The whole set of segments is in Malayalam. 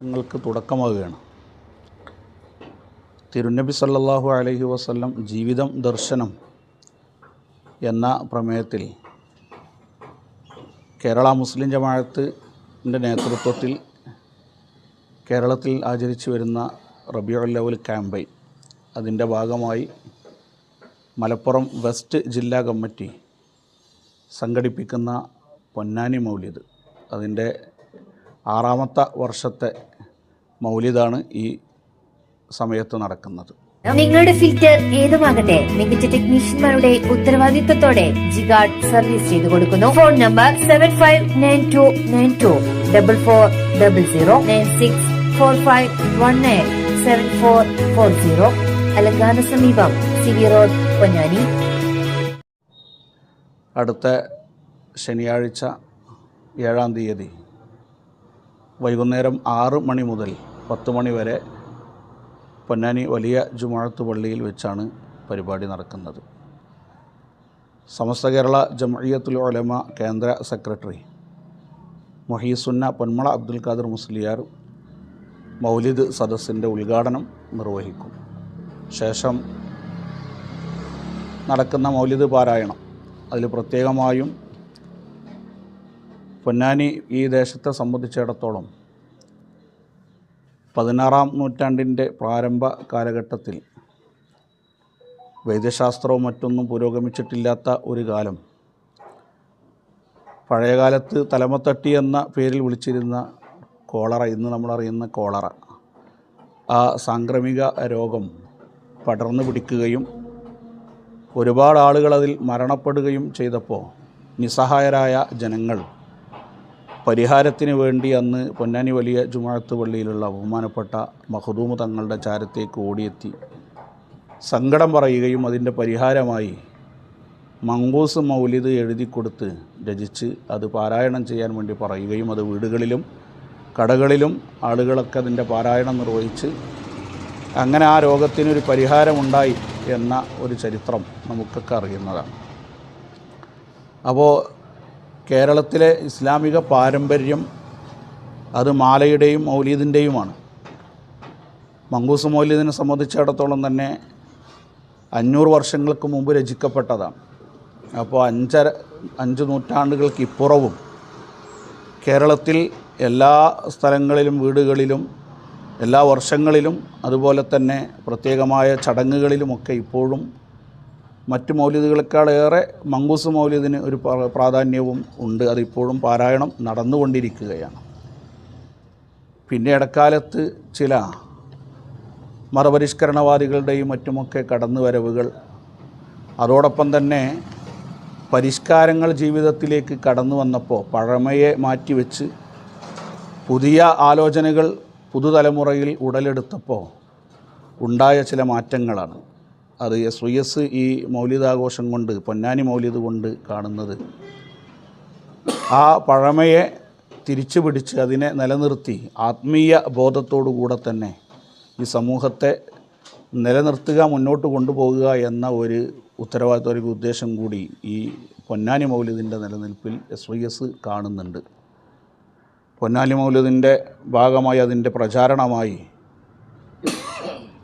നിങ്ങൾക്ക് തുടക്കമാവുകയാണ്. തിരുനബി സല്ലാഹു അലഹി വസ്ല്ലം ജീവിതം ദർശനം എന്ന പ്രമേയത്തിൽ കേരള മുസ്ലിം ജമാഅത്തിന്റെ നേതൃത്വത്തിൽ കേരളത്തിൽ ആചരിച്ചു വരുന്ന റബിയുൽ അവൽ ക്യാമ്പയിൻ. അതിന്റെ ഭാഗമായി മലപ്പുറം വെസ്റ്റ് ജില്ലാ കമ്മിറ്റി സംഘടിപ്പിക്കുന്ന പൊന്നാനി മൗലിദ്. അതിന്റെ ആറാമത്തെ വർഷത്തെ മൗലിദാണ് ഈ സമയത്ത് നടക്കുന്നത്. നിങ്ങളുടെ ഫിൽറ്റർ ഏതുമാകട്ടെ മികച്ച ടെക്നീഷ്യന്മാരുടെ ഉത്തരവാദിത്തത്തോടെ ജിഗാർഡ് സർവീസ് ചെയ്തു കൊടുക്കുന്നു. Phone number seven five nine two nine two double four double zero nine six four five one nine seven four four zero അലങ്കാന സമീപം സി വി റോഡ് പൊന്നാനി. അടുത്ത ശനിയാഴ്ച ഏഴാം തീയതി വൈകുന്നേരം ആറ് മണി മുതൽ പത്ത് മണി വരെ പൊന്നാനി വലിയ ജുമാഴത്ത് പള്ളിയിൽ വെച്ചാണ് പരിപാടി നടക്കുന്നത്. സമസ്ത കേരള ജമഴിയത്തുൽ ഒലമ കേന്ദ്ര സെക്രട്ടറി മൊഹീസുന്ന പൊന്മള അബ്ദുൽ ഖാദർ മുസ്ലിയാർ മൗലിദ് സദസ്സിന്റെ ഉദ്ഘാടനം നിർവഹിക്കും. ശേഷം നടക്കുന്ന മൗലിദ് പാരായണം. അതിൽ പ്രത്യേകമായും പൊന്നാനി ഈ ദേശത്തെ സംബന്ധിച്ചിടത്തോളം പതിനാറാം നൂറ്റാണ്ടിന്റെ പ്രാരംഭ കാലഘട്ടത്തിൽ വൈദ്യശാസ്ത്രവും മറ്റൊന്നും പുരോഗമിച്ചിട്ടില്ലാത്ത ഒരു കാലം. പഴയകാലത്ത് തലമത്തട്ടി എന്ന പേരിൽ വിളിച്ചിരുന്ന കോളറ ഇന്ന് നമ്മളറിയുന്ന കോളറ ആ സാംക്രമിക രോഗം പടർന്നു പിടിക്കുകയും ഒരുപാട് ആളുകൾ അതിൽ മരണപ്പെടുകയും ചെയ്തപ്പോൾ നിസ്സഹായരായ ജനങ്ങൾ പരിഹാരത്തിന് വേണ്ടി അന്ന് പൊന്നാനി വലിയ ജുമാഅത്ത് പള്ളിയിലുള്ള ബഹുമാനപ്പെട്ട മഹദൂമ് തങ്ങളുടെ ചാരത്തേക്ക് ഓടിയെത്തി. സങ്കടം പറയുകയും അതിന്റെ പരിഹാരമായി മങ്കൂസ് മൗലിദ് എഴുതി കൊടുത്ത് രചിച്ച് അത് പാരായണം ചെയ്യാൻ വേണ്ടി പറയുകയും അത് വീടുകളിലും കടകളിലും ആളുകളൊക്കെ അതിന്റെ പാരായണം നിർവഹിച്ച് അങ്ങനെ ആ രോഗത്തിനൊരു പരിഹാരമുണ്ടായി എന്ന ഒരു ചരിത്രം നമുക്കൊക്കെ അറിയുന്നതാണ്. അപ്പോൾ കേരളത്തിലെ ഇസ്ലാമിക പാരമ്പര്യം അത് മാലയുടെയും മൗലീദിന്റെയുമാണ്. മങ്കൂസ് മൗലീദിനെ സംബന്ധിച്ചിടത്തോളം തന്നെ അഞ്ഞൂറ് വർഷങ്ങൾക്ക് മുമ്പ് രചിക്കപ്പെട്ടതാണ്. അപ്പോൾ അഞ്ചര അഞ്ച് നൂറ്റാണ്ടുകൾക്ക് ഇപ്പുറവും കേരളത്തിൽ എല്ലാ സ്ഥലങ്ങളിലും വീടുകളിലും എല്ലാ വർഷങ്ങളിലും അതുപോലെ തന്നെ പ്രത്യേകമായ ചടങ്ങുകളിലുമൊക്കെ ഇപ്പോഴും മറ്റ് മൗലിദുകളെക്കാളേറെ മങ്കൂസ് മൗലിദിന് ഒരു പ്രാധാന്യവും ഉണ്ട്. അതിപ്പോഴും പാരായണം നടന്നുകൊണ്ടിരിക്കുകയാണ്. പിന്നെ ഇടക്കാലത്ത് ചില മതപരിഷ്കരണവാദികളുടെയും മറ്റുമൊക്കെ കടന്നുവരവുകൾ അതോടൊപ്പം തന്നെ പരിഷ്കാരങ്ങൾ ജീവിതത്തിലേക്ക് കടന്നു വന്നപ്പോൾ പഴമയെ മാറ്റിവെച്ച് പുതിയ ആലോചനകൾ പുതുതലമുറയിൽ ഉടലെടുത്തപ്പോൾ ഉണ്ടായ ചില മാറ്റങ്ങളാണ്. അത് എസ് വി എസ് ഈ മൗലികാഘോഷം കൊണ്ട് പൊന്നാനി മൗലിത് കൊണ്ട് കാണുന്നത്. ആ പഴമയെ തിരിച്ചു പിടിച്ച് അതിനെ നിലനിർത്തി ആത്മീയ ബോധത്തോടു കൂടെ തന്നെ ഈ സമൂഹത്തെ നിലനിർത്തുക മുന്നോട്ട് കൊണ്ടുപോകുക എന്ന ഒരു ഉത്തരവാദിത്വ ഒരു ഉദ്ദേശം കൂടി ഈ പൊന്നാനി മൗലിദിന്റെ നിലനിൽപ്പിൽ എസ് വൈ എസ് കാണുന്നുണ്ട്. പൊന്നാനി മൗലിദിന്റെ ഭാഗമായി അതിന്റെ പ്രചാരണമായി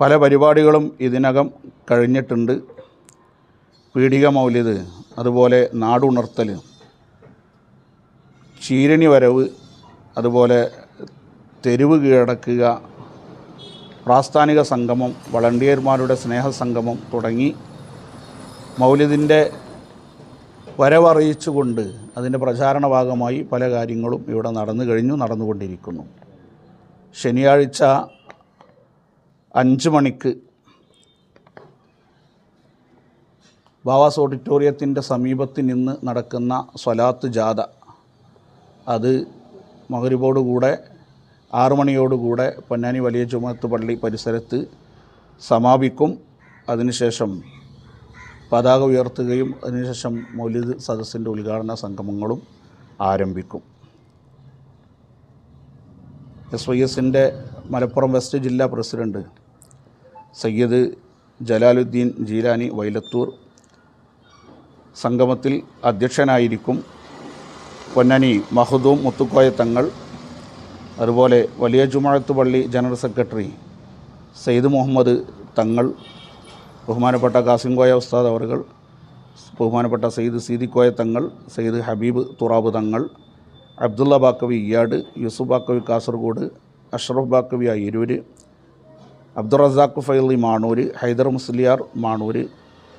പല പരിപാടികളും ഇതിനകം കഴിഞ്ഞിട്ടുണ്ട്. പീഡിക മൗലിദ് അതുപോലെ നാടുണർത്തൽ ചീരണി വരവ് അതുപോലെ തെരുവ് കീഴടക്കുക പ്രാസ്ഥാനിക സംഗമം വളണ്ടിയർമാരുടെ സ്നേഹസംഗമം തുടങ്ങി മൗലിദിന്റെ വരവറിയിച്ചുകൊണ്ട് അതിന്റെ പ്രചാരണ ഭാഗമായി പല കാര്യങ്ങളും ഇവിടെ നടന്നു കഴിഞ്ഞു നടന്നുകൊണ്ടിരിക്കുന്നു. ശനിയാഴ്ച അഞ്ച് മണിക്ക് ബാവാസ് ഓഡിറ്റോറിയത്തിന്റെ സമീപത്ത് നിന്ന് നടക്കുന്ന സ്വലാത്ത് ജാഥ. അത് മകരുവോടുകൂടെ ആറു മണിയോടുകൂടെ പൊന്നാനി വലിയ ചുമത്ത് പള്ളി പരിസരത്ത് സമാപിക്കും. അതിനുശേഷം പതാക ഉയർത്തുകയും അതിനുശേഷം മൗലിദ് സദസ്സിന്റെ ഉദ്ഘാടന സംഗമങ്ങളും ആരംഭിക്കും. എസ് വൈ എസിന്റെ മലപ്പുറം വെസ്റ്റ് ജില്ലാ പ്രസിഡന്റ് സയ്യദ് ജലാലുദ്ദീൻ ജീലാനി വൈലത്തൂർ സംഗമത്തിൽ അധ്യക്ഷനായിരിക്കും പൊന്നനി മഹദൂം മുത്തുക്കോയ തങ്ങൾ അതുപോലെ വലിയ ജുമാഴത്ത് പള്ളി ജനറൽ സെക്രട്ടറി സെയ്ദ് മുഹമ്മദ് തങ്ങൾ ബഹുമാനപ്പെട്ട കാസിം കോയ ഉസ്താദ് അവർകൾ ബഹുമാനപ്പെട്ട സെയ്ദ് സീദിക്കോയ തങ്ങൾ സെയ്ദ് ഹബീബ് തുറാബ് തങ്ങൾ അബ്ദുള്ള ബാക്കവി ഇയാട് യൂസുഫ് ബാക്കവി കാസർഗോഡ് അഷ്റഫ് ബാക്കവി അയരൂർ അബ്ദുറസാഖ് ഫൈലി മാണൂര് ഹൈദർ മുസ്ലിയാർ മാണൂര്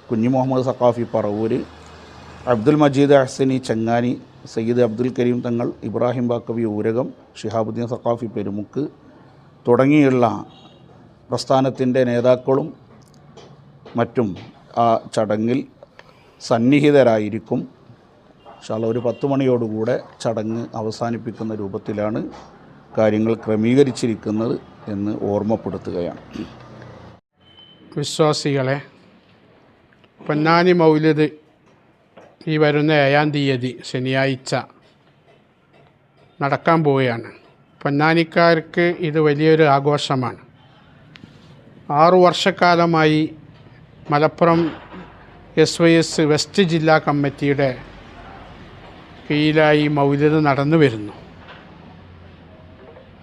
കുഞ്ഞി മുഹമ്മദ് സഖാഫി പറവൂര് അബ്ദുൽ മജീദ് അഹ്സനി ചങ്ങാനി സയ്യിദ് അബ്ദുൽ കരീം തങ്ങൾ ഇബ്രാഹിം ബാക്കവി ഊരകം ഷിഹാബുദ്ദീൻ സഖാഫി പെരുമുക്ക് തുടങ്ങിയുള്ള പ്രസ്ഥാനത്തിന്റെ നേതാക്കളും മറ്റും ആ ചടങ്ങിൽ സന്നിഹിതരായിരിക്കും. ഇൻഷാല്ല ഒരു പത്ത് മണിയോടുകൂടെ ചടങ്ങ് അവസാനിപ്പിക്കുന്ന രൂപത്തിലാണ് കാര്യങ്ങൾ ക്രമീകരിച്ചിരിക്കുന്നത് എന്ന് ഓർമ്മപ്പെടുത്തുകയാണ്. വിശ്വാസികളെ പൊന്നാനി മൗലിദ് ഈ വരുന്ന ഏഴാം തീയതി ശനിയാഴ്ച നടക്കാൻ പോവുകയാണ്. പൊന്നാനിക്കാർക്ക് ഇത് വലിയൊരു ആഘോഷമാണ്. ആറു വർഷക്കാലമായി Malappuram S Y S west ജില്ലാ കമ്മിറ്റിയുടെ കീഴിലായി മൗലിദ് നടന്നു വരുന്നു.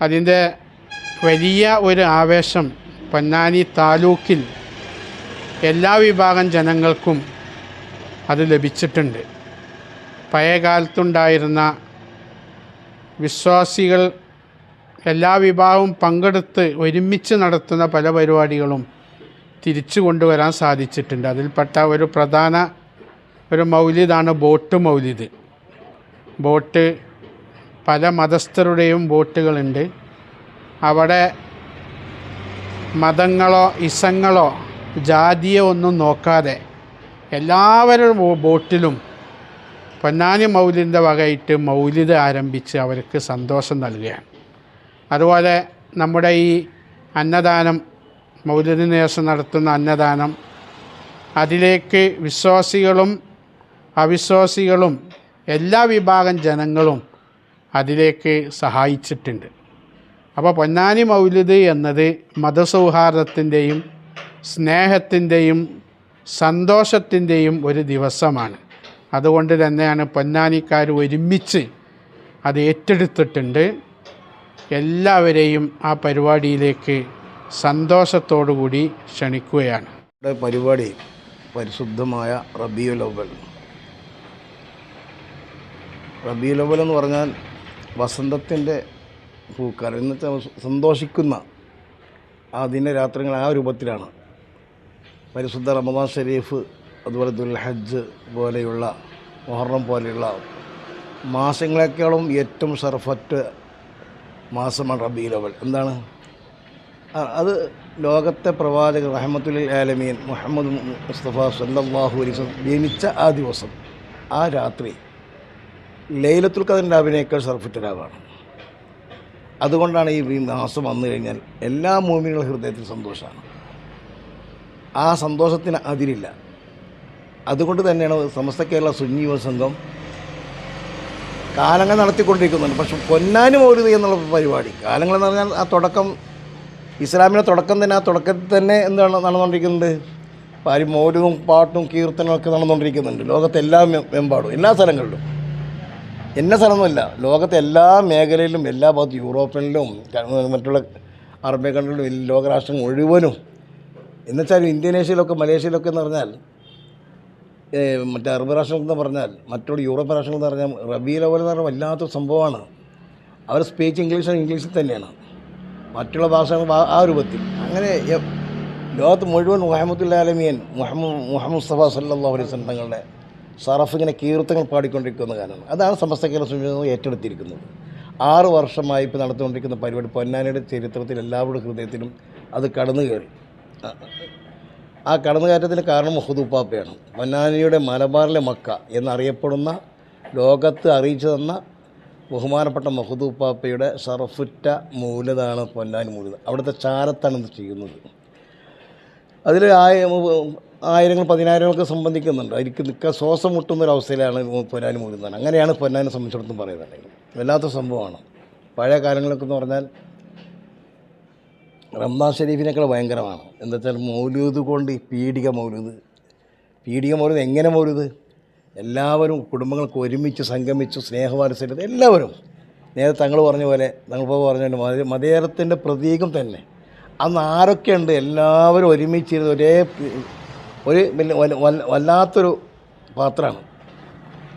അതിന്റെ വലിയ ഒരു ആവേശം പൊന്നാനി താലൂക്കിൽ എല്ലാ വിഭാഗം ജനങ്ങൾക്കും അത് ലഭിച്ചിട്ടുണ്ട്. പഴയ കാലത്തുണ്ടായിരുന്ന വിശ്വാസികൾ എല്ലാ വിഭാഗവും പങ്കെടുത്ത് ഒരുമിച്ച് നടത്തുന്ന പല പരിപാടികളും തിരിച്ചു കൊണ്ടുവരാൻ സാധിച്ചിട്ടുണ്ട്. അതിൽപ്പെട്ട ഒരു പ്രധാന ഒരു മൗലിദാണ് ബോട്ട് മൗലിദ്. ബോട്ട് പല മതസ്ഥരുടെയും ബോട്ടുകളുണ്ട്. അവിടെ മതങ്ങളോ ഇസങ്ങളോ ജാതിയോ ഒന്നും നോക്കാതെ എല്ലാവരുടെ ബോ- ബോട്ടിലും പൊന്നാനി മൗലിന്റെ വകയിട്ട് മൗലിദ് ആരംഭിച്ച് അവർക്ക് സന്തോഷം നൽകുകയാണ്. അതുപോലെ നമ്മുടെ ഈ അന്നദാനം മൗലിദിന് ശേഷം നടത്തുന്ന അന്നദാനം അതിലേക്ക് വിശ്വാസികളും അവിശ്വാസികളും എല്ലാ വിഭാഗം ജനങ്ങളും അതിലേക്ക് സഹായിച്ചിട്ടുണ്ട്. അപ്പോൾ പൊന്നാനി മൗലിദ് എന്നത് മതസൗഹാർദ്ദത്തിന്റെയും സ്നേഹത്തിന്റെയും സന്തോഷത്തിന്റെയും ഒരു ദിവസമാണ്. അതുകൊണ്ട് തന്നെയാണ് പൊന്നാനിക്കാർ ഒരുമിച്ച് അത് ഏറ്റെടുത്തിട്ടുണ്ട്. എല്ലാവരെയും ആ പരിപാടിയിലേക്ക് കൂടി ക്ഷണിക്കുകയാണ്. നമ്മുടെ പരിപാടി പരിശുദ്ധമായ റബിയുലവൽ അവൽ എന്ന് പറഞ്ഞാൽ വസന്തത്തിന്റെ പൂക്കാലം. ഇന്നത്തെ സന്തോഷിക്കുന്ന ആ ദിനരാത്രങ്ങൾ ആ രൂപത്തിലാണ്. പരിശുദ്ധ റമദാൻ ഷരീഫ് അതുപോലെ ദുൽഹജ്ജ് പോലെയുള്ള മൊഹറം പോലെയുള്ള മാസങ്ങളെക്കാളും ഏറ്റവും സർഫറ്റ് മാസമാണ് റബി ലവൽ എന്താണ്? അത് ലോകത്തെ പ്രവാചകൻ റഹമത്തുൽ ആലമീൻ മുഹമ്മദ് മുസ്തഫ സല്ലാഹു അലൈസ് ജനിച്ച ആ ദിവസം ആ രാത്രി ലൈലത്തുൽ ഖദറിന്റെ അഭിനയേക്കാൾ സർഫിറ്റരാവാണ് അതുകൊണ്ടാണ് ഈ മാസം വന്നു കഴിഞ്ഞാൽ എല്ലാ മൂമികളുടെ ഹൃദയത്തിൽ സന്തോഷമാണ്. ആ സന്തോഷത്തിന് അതിരില്ല. അതുകൊണ്ട് തന്നെയാണ് സമസ്ത കേരള സുന്നി യുവസംഘം കാലങ്ങൾ നടത്തിക്കൊണ്ടിരിക്കുന്നുണ്ട്. പക്ഷെ പൊന്നാനി മൗരുതി എന്നുള്ള പരിപാടി കാലങ്ങൾ എന്ന് പറഞ്ഞാൽ ആ തുടക്കം ഇസ്ലാമിന്റെ തുടക്കം തന്നെ ആ തുടക്കത്തിൽ തന്നെ എന്താണ് നടന്നുകൊണ്ടിരിക്കുന്നത്? പാരി മോരും പാട്ടും കീർത്തനവും ഒക്കെ നടന്നുകൊണ്ടിരിക്കുന്നുണ്ട്. ലോകത്തെല്ലാ മെമ്പാടും എല്ലാ സ്ഥലങ്ങളിലും. എന്ന സ്ഥലമൊന്നുമില്ല ലോകത്തെ എല്ലാ മേഖലയിലും എല്ലാ ഭാഗത്തും യൂറോപ്പിലും മറ്റുള്ള അറബി കൺട്രികളിലും ലോകരാഷ്ട്രം മുഴുവനും എന്നുവെച്ചാൽ ഇന്തോനേഷ്യയിലൊക്കെ മലേഷ്യയിലൊക്കെ എന്ന് പറഞ്ഞാൽ മറ്റേ അറബ് രാഷ്ട്രങ്ങൾ എന്ന് പറഞ്ഞാൽ മറ്റുള്ള യൂറോപ്യൻ രാഷ്ട്രങ്ങൾ എന്ന് പറഞ്ഞാൽ റബി ലെവൽ എന്ന് പറഞ്ഞാൽ വല്ലാത്ത സംഭവമാണ്. അവർ സ്പീച്ച് ഇംഗ്ലീഷ് ഇംഗ്ലീഷിൽ തന്നെയാണ്. മറ്റുള്ള ഭാഷകൾ ആ- രൂപത്തിൽ. അങ്ങനെ ലോകത്ത് മുഴുവൻ മുഹമ്മദുൽ ആലമിയൻ മുഹമ്മദ് മുഹമ്മദ് മുസ്തഫ സല്ലാ അലൈഹി തങ്ങളുടെ സറഫ് ഇങ്ങനെ കീർത്തങ്ങൾ പാടിക്കൊണ്ടിരിക്കുന്ന കാലമാണ്. അതാണ് സമസ്ത കേരള സംവിധാനം ഏറ്റെടുത്തിരിക്കുന്നത്. ആറ് വർഷമായി ഇപ്പോൾ നടത്തുകൊണ്ടിരിക്കുന്ന പരിപാടി പൊന്നാനിയുടെ ചരിത്രത്തിൽ എല്ലാവരുടെ ഹൃദയത്തിലും അത് കടന്നു കയറി ആ- കടന്നുകയറ്റത്തിന് കാരണം മുഹദുപ്പാപ്പയാണ് പൊന്നാനിയുടെ മലബാറിലെ മക്ക എന്നറിയപ്പെടുന്ന ലോകത്ത് അറിയിച്ചു തന്ന ബഹുമാനപ്പെട്ട മഹദൂപ്പാപ്പയുടെ സർഫുറ്റ മൂലതാണ് പൊന്നാനി മൂലത അവിടുത്തെ ചാരത്താണ് ഇത് ചെയ്യുന്നത്. അതിൽ ആയ ആയിരങ്ങൾ പതിനായിരങ്ങളൊക്കെ സംബന്ധിക്കുന്നുണ്ട്. അതിലേക്ക് നിൽക്കാൻ ശ്വാസം മുട്ടുന്ന ഒരു അവസ്ഥയിലാണ് പൊന്നാനി മൂലം അങ്ങനെയാണ് പൊന്നാനെ സംബന്ധിച്ചിടത്തോളം പറയുന്നത്. വല്ലാത്ത സംഭവമാണ്. പഴയ കാലങ്ങളൊക്കെ എന്ന് പറഞ്ഞാൽ റംദാൻ ഷെരീഫിനേക്കാൾ ഭയങ്കരമാണ്. എന്താ വെച്ചാൽ മൗലൂദ് കൊണ്ട് പീഡിക മൗലൂദ്. പീഡിക മൗലൂദ് എങ്ങനെ മൗലൂദ്? എല്ലാവരും കുടുംബങ്ങൾക്ക് ഒരുമിച്ച് സംഗമിച്ച് സ്നേഹവാത്സല്യത എല്ലാവരും. നേരെ തങ്ങൾ പറഞ്ഞ പോലെ തങ്ങളിപ്പോൾ പറഞ്ഞ പോലെ മത മതേതരത്തിന്റെ പ്രതീകം തന്നെ. അന്ന് ആരൊക്കെയുണ്ട് എല്ലാവരും ഒരുമിച്ചിരുന്ന് ഒരേ ഒരു വല്ലാത്തൊരു പാത്രമാണ്.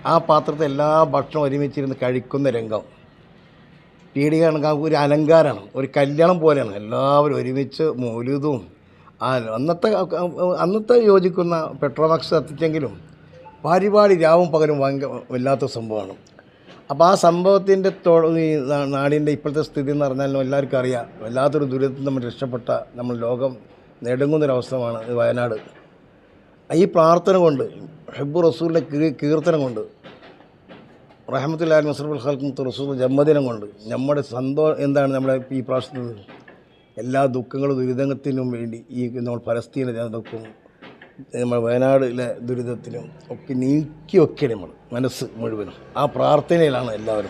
ആ പാത്രത്തെ എല്ലാ ഭക്ഷണവും ഒരുമിച്ചിരുന്ന് കഴിക്കുന്ന രംഗം. പീടികയാണ് ഒരു അലങ്കാരമാണ് ഒരു കല്യാണം പോലെയാണ്. എല്ലാവരും ഒരുമിച്ച് മൗലൂദും ആ അന്നത്തെ അന്നത്തെ യോജിക്കുന്ന പെട്രോമാക്സ് എത്തിച്ചെങ്കിലും പരിപാടി രാവും പകലും ഭയങ്കര വല്ലാത്ത സംഭവമാണ്. അപ്പോൾ ആ സംഭവത്തിന്റെ ഈ നാടിന്റെ ഇപ്പോഴത്തെ സ്ഥിതി എന്ന് പറഞ്ഞാലും എല്ലാവർക്കും അറിയാം. വല്ലാത്തൊരു ദുരിതത്തിൽ നമ്മൾ രക്ഷപ്പെട്ട നമ്മൾ ലോകം നെടുങ്ങുന്നൊരവസ്ഥമാണ് വയനാട്. ഈ പ്രാർത്ഥന കൊണ്ട് ഹെബ് റസൂലിന്റെ കീർത്തനം കൊണ്ട് റഹമത്തുല്ലാൽ മസറുൽ ഖൽക്കും റസൂൽ ജന്മദിനം കൊണ്ട് നമ്മുടെ സന്തോഷം എന്താണ് നമ്മുടെ ഈ പ്രാവശ്യത്തിൽ എല്ലാ ദുഃഖങ്ങളും ദുരിതത്തിനും വേണ്ടി ഈ നമ്മൾ പലസ്തീന ജനതക്കും നമ്മുടെ വയനാടിലെ ദുരിതത്തിനും ഒക്കെ നീക്കി വെക്കുക നമ്മൾ മനസ്സ് മുഴുവനും. ആ പ്രാർത്ഥനയിലാണ് എല്ലാവരും.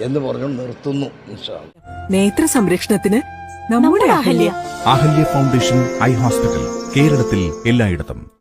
എന്ന് പറഞ്ഞു നിർത്തുന്നു. നേത്ര സംരക്ഷണത്തിന് നമ്മുടെ Ahalya. Ahalya foundation eye hospital കേരളത്തിൽ എല്ലായിടത്തും.